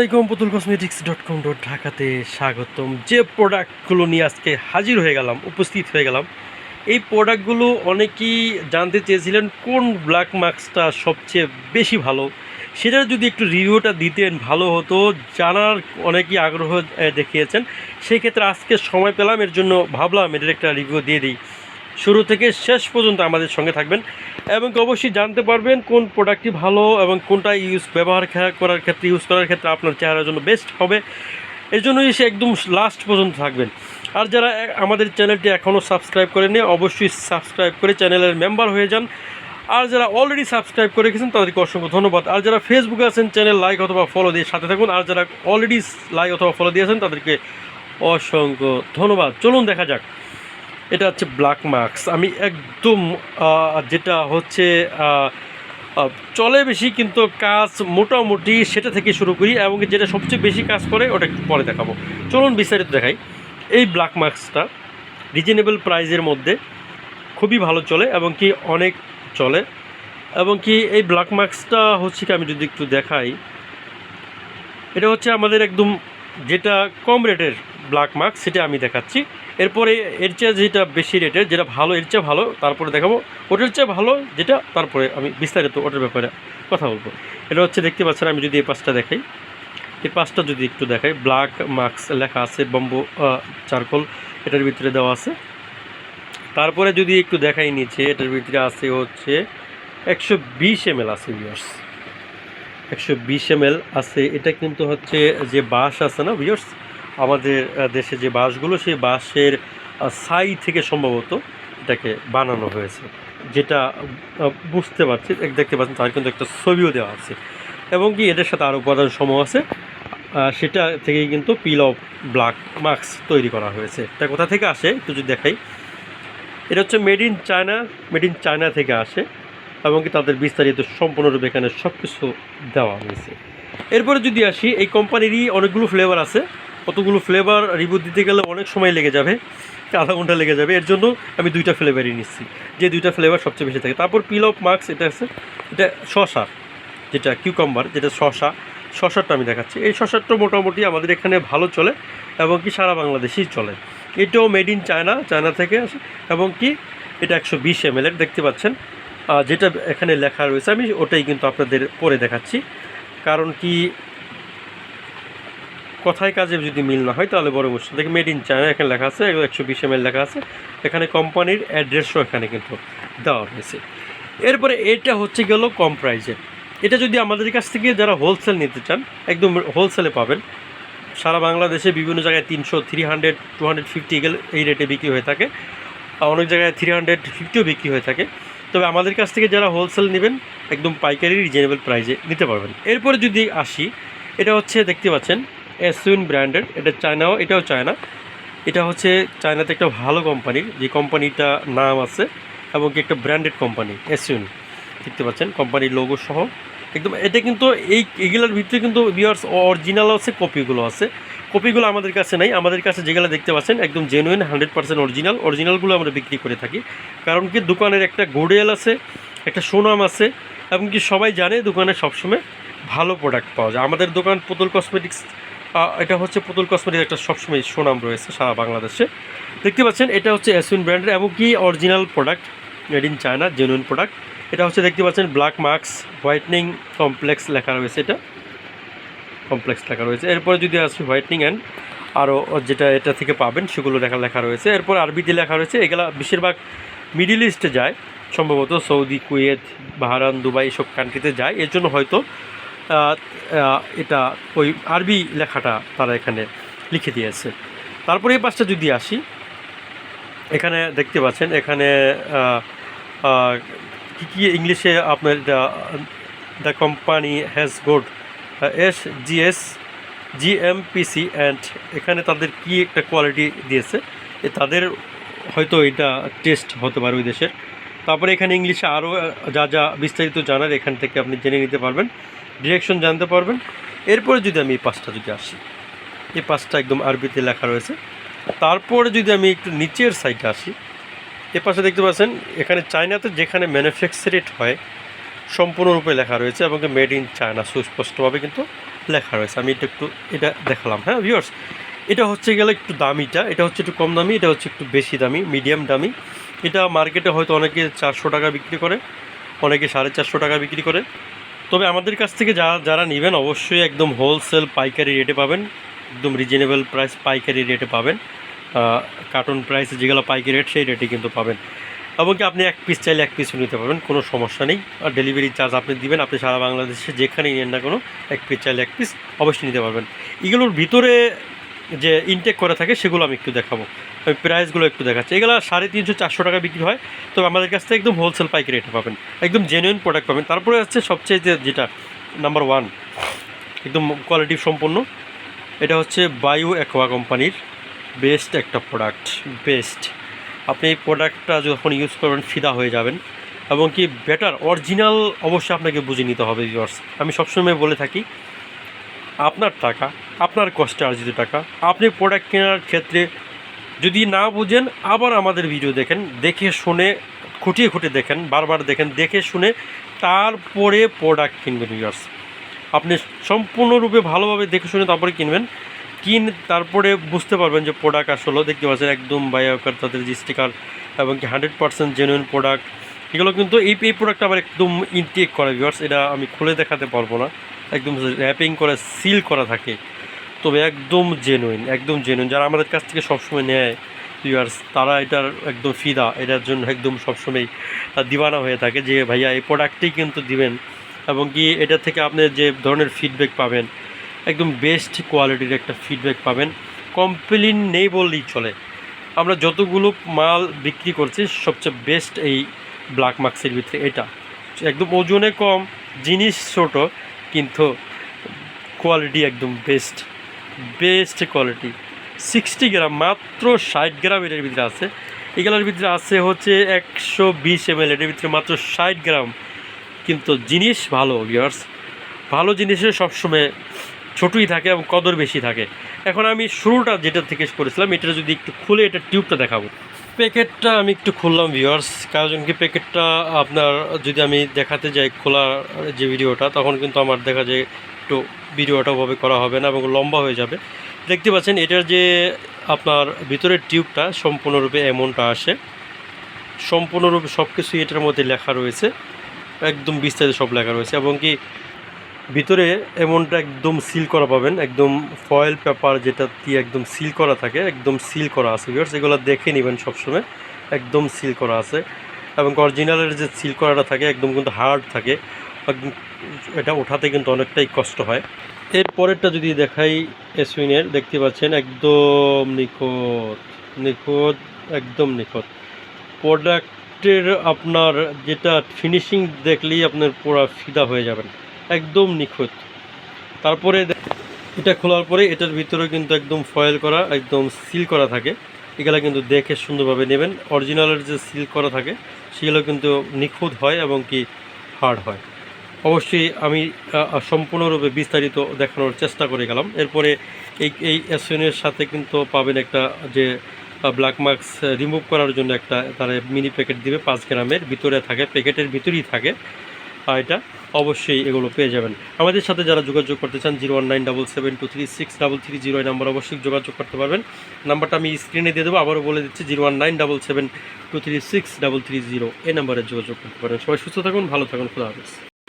আলাইকুম পুতুল cosmetics dot com dot ঢাকাতে স্বাগতম। যে প্রোডাক্টগুলো নিয়ে আজকে হাজির হয়ে গেলাম, উপস্থিত হয়ে গেলাম, এই প্রোডাক্টগুলো অনেকেই জানতে চেয়েছিলেন কোন ব্ল্যাক মাস্কটা সবচেয়ে বেশি ভালো। সেটা যদি একটু রিভিউটা দিতেন, ভালো হতো, জানার অনেকেই আগ্রহ দেখিয়েছেন। সেই ক্ষেত্রে আজকে সময় পেলাম, এর জন্য ভাবলাম এটার একটা রিভিউ দিয়ে দিই। শুরু থেকে শেষ পর্যন্ত আমাদের সঙ্গে থাকবেন। এবং অবশ্যই জানতে পারবেন কোন প্রোডাক্টটি ভালো এবং কোনটা ইউজ ব্যবহার করার ক্ষেত্রে ইউজ করার ক্ষেত্রে আপনার চেহারার জন্য বেস্ট হবে। এই জন্যই সে একদম লাস্ট পর্যন্ত থাকবেন। আর যারা আমাদের চ্যানেলটি এখনও সাবস্ক্রাইব করেনি অবশ্যই সাবস্ক্রাইব করে চ্যানেলের মেম্বার হয়ে যান। আর যারা অলরেডি সাবস্ক্রাইব করে রেখেছেন, তাদেরকে অসংখ্য ধন্যবাদ। আর যারা ফেসবুকে আছেন চ্যানেল লাইক অথবা ফলো দিয়ে সাথে থাকুন। আর যারা অলরেডি লাইক অথবা ফলো দিয়েছেন তাদেরকে অসংখ্য ধন্যবাদ। চলুন দেখা যাক। এটা হচ্ছে ব্ল্যাক মার্কস আমি একদম যেটা হচ্ছে চলে বেশি কিন্তু কাজ মোটামুটি সেটা থেকে শুরু করি এবং যেটা সবচেয়ে বেশি কাজ করে ওটা পরে দেখাবো। চলুন বিস্তারিত দেখাই। এই ব্ল্যাক মার্কসটা রিজনেবল প্রাইজের মধ্যে খুবই ভালো চলে এবং কি অনেক চলে এবং কি এই ব্ল্যাক মার্কসটা হচ্ছে কি আমি যদি একটু দেখাই, এটা হচ্ছে আমাদের একদম যেটা কম রেটের ব্ল্যাক মার্ক সেটা আমি দেখাচ্ছি। এরপরে এর চেয়ে যেটা বেশি রেটের যেটা ভালো, এর চেয়ে ভালো, তারপরে দেখাবো। ওটার চেয়ে ভালো যেটা, তারপরে আমি বিস্তারিত ওটার ব্যাপারে কথা বলব। এটা হচ্ছে দেখতে পাচ্ছেন, আমি যদি এই পাঁচটা দেখাই। এই পাঁচটা যদি একটু দেখাই ব্ল্যাক মার্কস লেখা আছে বম্বো চারকোল এটার ভিতরে দেওয়া আছে। তারপরে যদি একটু দেখাই নিচে, এটার ভিতরে আছে হচ্ছে একশো বিশ এম আছে ভিউয়ার্স একশো বিশ এম এল আছে। এটা কিন্তু হচ্ছে যে বাঁশ আছে না ভিউয়ার্স আমাদের দেশে যে বাঁশগুলো, সেই বাঁশের সাই থেকে সম্ভবত এটাকে বানানো হয়েছে। যেটা বুঝতে পারছি দেখতে পাচ্ছেন, তার কিন্তু একটা ছবিও দেওয়া আছে। এবং কি, এদের সাথে আরও উপাদান সমূহ আছে। সেটা থেকেই কিন্তু পিল অফ ব্ল্যাক মাস্ক তৈরি করা হয়েছে। এটা কোথা থেকে আসে, একটু যদি দেখাই। এটা হচ্ছে made in China, made in China থেকে আসে। এবং কি, তাদের বিস্তারিত সম্পূর্ণরূপে এখানে সব কিছু দেওয়া হয়েছে। এরপরে যদি আসি, এই কোম্পানিরই অনেকগুলো ফ্লেভার আছে। কতগুলো ফ্লেভার রিভিউ দিতে গেলে অনেক সময় লেগে যাবে, আধা ঘণ্টা লেগে যাবে। এর জন্য আমি দুইটা ফ্লেভারই নিচ্ছি, যে দুইটা ফ্লেভার সবচেয়ে বেশি থাকে। তারপর পিল অফ মার্কস এটা আছে, এটা শশা যেটা কিউকাম্বার যেটা শশা শশারটা আমি দেখাচ্ছি। এই শশারটা মোটামুটি আমাদের এখানে ভালো চলে এবং কি সারা বাংলাদেশেই চলে। এটাও মেড ইন চায়না চায়না থেকে আসে এবং কি এটা একশো বিশ এম দেখতে পাচ্ছেন। যেটা এখানে লেখা রয়েছে, আমি ওটাই কিন্তু আপনাদের পরে দেখাচ্ছি। কারণ কি কথায় কাজে যদি মিল না হয়, তাহলে বড় মুশকিল। দেখে মেড ইন চায়না এখানে লেখা আছে একশো বিশ এম লেখা আছে। এখানে কোম্পানির অ্যাড্রেসও এখানে কিন্তু দেওয়া হয়েছে। এরপরে এটা হচ্ছে গেল কম প্রাইজের এটা যদি আমাদের কাছ থেকে যারা হোলসেল নিতে চান, একদম হোলসেলে পাবেন। সারা বাংলাদেশে বিভিন্ন জায়গায় তিনশো three hundred two hundred fifty গেলে এই রেটে বিক্রি হয়ে থাকে। অনেক জায়গায় থ্রি হান্ড্রেড ফিফটিও বিক্রি হয়ে থাকে। তবে আমাদের কাছ থেকে যারা হোলসেল নেবেন, একদম পাইকারি রিজনেবল প্রাইজে নিতে পারবেন। এরপরে যদি আসি, এটা হচ্ছে, দেখতে পাচ্ছেন এসউইন ব্র্যান্ডের এটা চায়নাও, এটাও চায়না। এটা হচ্ছে চায়নাতে একটা ভালো কোম্পানির যে কোম্পানিটা নাম আছে, এবং কি একটা ব্র্যান্ডেড কোম্পানি এসউইন দেখতে পাচ্ছেন, কোম্পানির লোগো সহ। একদম, এটা কিন্তু এই এগুলোর ভিতরে কিন্তু বিয়ার্স অরিজিনাল আছে কপিগুলো আছে। কপিগুলো আমাদের কাছে নাই। আমাদের কাছে যেগুলো দেখতে পাচ্ছেন, একদম জেনুইন হান্ড্রেড পার্সেন্ট অরিজিনাল অরিজিনালগুলো আমরা বিক্রি করে থাকি। কারণ কি, দোকানের একটা গোডেল আছে, একটা সুনাম আছে, এবং কি সবাই জানে দোকানে সবসময় ভালো প্রোডাক্ট পাওয়া যায়। আমাদের দোকান পুতুল কসমেটিক্স এটা হচ্ছে পুতুল কসমেটিক্স একটা সবসময় সুনাম রয়েছে সারা বাংলাদেশে। দেখতে পাচ্ছেন, এটা হচ্ছে এসউইন ব্র্যান্ডের এবং কি original product made in China genuine product এটা হচ্ছে দেখতে পাচ্ছেন ব্ল্যাক মার্কস হোয়াইটনিং কমপ্লেক্স লেখা রয়েছে এটা। কমপ্লেক্স লেখা রয়েছে। এরপরে যদি আসি হোয়াইটনিং অ্যান্ড আরও যেটা এটা থেকে পাবেন, সেগুলো লেখা লেখা রয়েছে। এরপর আরবিতে লেখা রয়েছে, এগুলা বেশিরভাগ মিডিল ইস্টে যায়, সম্ভবত সৌদি কুয়েত বাহারান দুবাই এসব কান্ট্রিতে যায়। এর জন্য হয়তো এটা ওই আরবি লেখাটা তারা এখানে লিখে দিয়েছে। তারপরে এই পাশটা যদি আসি, এখানে দেখতে পাচ্ছেন, এখানে কী কী ইংলিশে আপনার এটা the company has good S GS GMPC and এখানে তাদের কি একটা কোয়ালিটি দিয়েছে তাদের হয়তো এটা টেস্ট হতে পারে ওই দেশের। তারপরে এখানে ইংলিশে আরও যা যা বিস্তারিত জানার এখান থেকে আপনি জেনে নিতে পারবেন। ডিরেকশন জানতে পারবেন। এরপরে যদি আমি এই পাঁচটা যদি আসি, এই পাঁচটা একদম আরবিতে লেখা রয়েছে। তারপরে যদি আমি একটু নিচের সাইডে আসি, এ পাশে দেখতে পাচ্ছেন, এখানে চায়নাতে যেখানে ম্যানুফ্যাকচারেড হয়, সম্পূর্ণরূপে লেখা রয়েছে এবং মেড ইন চায়না সুস্পষ্টভাবে কিন্তু লেখা রয়েছে। আমি এটা একটু, এটা দেখালাম হ্যাঁ ভিউয়ার্স এটা হচ্ছে গেলে একটু দামিটা, এটা হচ্ছে একটু কম দামি, এটা হচ্ছে একটু বেশি দামি মিডিয়াম দামি। এটা মার্কেটে হয়তো অনেকে চারশো টাকা বিক্রি করে, অনেকে সাড়ে চারশো টাকা বিক্রি করে। তবে আমাদের কাছ থেকে যা যারা নেবেন অবশ্যই একদম হোলসেল পাইকারি রেটে পাবেন, একদম রিজনেবল প্রাইস পাইকারি রেটে পাবেন। কার্টুন প্রাইস যেগুলো পাইকারি রেট সেই রেটে কিন্তু পাবেন। এবং কি আপনি এক পিস চাইলে এক পিসও নিতে পারবেন, কোনো সমস্যা নেই। আর ডেলিভারি চার্জ আপনি দিবেন, আপনি সারা বাংলাদেশে যেখানেই নেন না কোনো, এক পিস চাইলে এক পিস অবশ্যই নিতে পারবেন। এগুলোর ভিতরে যে ইনটেক করা থাকে, সেগুলো আমি একটু দেখাবো। আমি প্রাইসগুলো একটু দেখাচ্ছি। এগুলো সাড়ে তিনশো, চারশো টাকা বিক্রি হয়। তবে আমাদের কাছ থেকে একদম হোলসেল পাইকারি রেটে পাবেন। একদম জেনুইন প্রোডাক্ট পাবেন। তারপরে হচ্ছে সবচেয়ে যে যেটা নাম্বার ওয়ান একদম কোয়ালিটি সম্পন্ন এটা হচ্ছে বায়ু অ্যাকোয়া কোম্পানির বেস্ট একটা প্রোডাক্ট বেস্ট আপনি এই প্রোডাক্টটা যখন ইউজ করবেন, ফিদা হয়ে যাবেন। এবং কি বেটার অরিজিনাল অবশ্যই আপনাকে বুঝে নিতে হবে ভিউয়ার্স আমি সবসময় বলে থাকি আপনার টাকা, আপনার কষ্টে অর্জিত টাকা, আপনি প্রোডাক্ট কেনার ক্ষেত্রে যদি না বুঝেন, আবার আমাদের ভিডিও দেখেন, দেখে শুনে, খুঁটিয়ে খুঁটিয়ে দেখেন, বারবার দেখেন, দেখে শুনে তারপরে প্রোডাক্ট কিনবেন ভিউয়ার্স আপনি সম্পূর্ণরূপে ভালোভাবে দেখে শুনে তারপরে কিনবেন। কিন, তারপরে বুঝতে পারবেন যে প্রোডাক্ট আসলে, দেখতে পাচ্ছেন একদম বায়োকার তাদের যে স্টিকার এবং কি হান্ড্রেড পার্সেন্ট জেনুইন প্রোডাক্ট এগুলো কিন্তু এই এই প্রোডাক্টটা আবার একদম ইনটেক করে ভিউয়ার্স এটা আমি খুলে দেখাতে পারব না। একদম র্যাপিং করে সিল করা থাকে। তবে একদম জেনুইন একদম জেনুইন যারা আমাদের কাছ থেকে সবসময় নেয় ভিউয়ার্স তারা এটার একদম ফিদা। এটার জন্য একদম সবসময় দিওয়ানা হয়ে থাকে যে, ভাইয়া, এই প্রোডাক্টই কিন্তু দিবেন। এবং কি এটা থেকে আপনি যে ধরনের ফিডব্যাক পাবেন, একদম বেস্ট কোয়ালিটির একটা ফিডব্যাক পাবেন। কমপ্লেন নেই বললেই চলে। আমরা যতগুলো মাল বিক্রি করছি, সবচেয়ে বেস্ট এই ব্ল্যাক মার্কসের ভিতরে এটা। একদম ওজনে কম, জিনিস ছোট কিন্তু কোয়ালিটি একদম best best quality sixty gram, মাত্র ষাট গ্রাম এটার ভিতরে আছে। এগুলোর ভিতরে আছে হচ্ছে একশো বিশ এম এল এটার ভিতরে মাত্র ষাট গ্রাম। কিন্তু জিনিস ভালো ভিওয়ার্স ভালো জিনিসের সবসময় ছোটই থাকে এবং কদর বেশি থাকে। এখন আমি শুরুটা যেটা থেকে করেছিলাম, এটা যদি একটু খুলে এটা টিউবটা দেখাবো। প্যাকেটটা আমি একটু খুললাম ভিওয়ার্স কারণ কি প্যাকেটটা আপনার যদি আমি দেখাতে যাই খোলা যে ভিডিওটা, তখন কিন্তু আমার দেখা যায় একটু ভিডিওটা ওভাবে করা হবে না এবং লম্বা হয়ে যাবে। দেখতে পাচ্ছেন, এটার যে আপনার ভিতরের টিউবটা সম্পূর্ণরূপে এমনটা আসে। সম্পূর্ণরূপে সব কিছুই এটার মধ্যে লেখা রয়েছে। একদম বিস্তারিত সব লেখা রয়েছে এবং কি ভিতরে এমনটা একদম সিল করা পাবেন, একদম ফয়েল পেপার যেটা দিয়ে একদম সিল করা থাকে, একদম সিল করা আছে ভিউয়ার্স এগুলো দেখে নেবেন সবসময়, একদম সিল করা আছে। এবং অরিজিনালের যে সিল করাটা থাকে, একদম কিন্তু হার্ড থাকে এটা ওঠাতে কিন্তু অনেকটাই কষ্ট হয়। এর পরেরটা যদি দেখাই এসুইনের দেখতে পাচ্ছেন একদম নিখুঁত নিখুঁত, একদম নিখুঁত। প্রোডাক্টের আপনার যেটা ফিনিশিং দেখলেই আপনার পুরো ফিদা হয়ে যাবেন। একদম নিখুঁত। তারপরে এটা খোলার পরে এটার ভিতরে কিন্তু একদম ফয়েল করা, একদম সিল করা থাকে। এগুলো কিন্তু দেখে সুন্দরভাবে নেবেন। অরিজিনালের যে সিল করা থাকে, সেগুলো কিন্তু নিখুঁত হয় এবং কি হার্ড হয়। অবশ্যই আমি সম্পূর্ণরূপে বিস্তারিত দেখানোর চেষ্টা করে গেলাম। এরপরে এই এই এসএনের সাথে কিন্তু পাবেন একটা যে ব্ল্যাক মার্কস রিমুভ করার জন্য একটা, তারা মিনি প্যাকেট দিবে, পাঁচ গ্রামের। ভিতরে থাকে প্যাকেটের ভিতরেই থাকে। এটা অবশ্যই এগুলো পেয়ে যাবেন। আমাদের সাথে যারা যোগাযোগ করতে চান, zero one nine double seven two three six double three zero এই নাম্বার অবশ্যই যোগাযোগ করতে পারবেন। নাম্বারটা আমি স্ক্রিনে দিয়ে দেবো, আবারও বলে দিচ্ছি, zero one nine double seven two three six double three zero এই নাম্বারে যোগাযোগ করতে পারেন। সবাই সুস্থ থাকুন, ভালো থাকুন খোলা হাফিজ।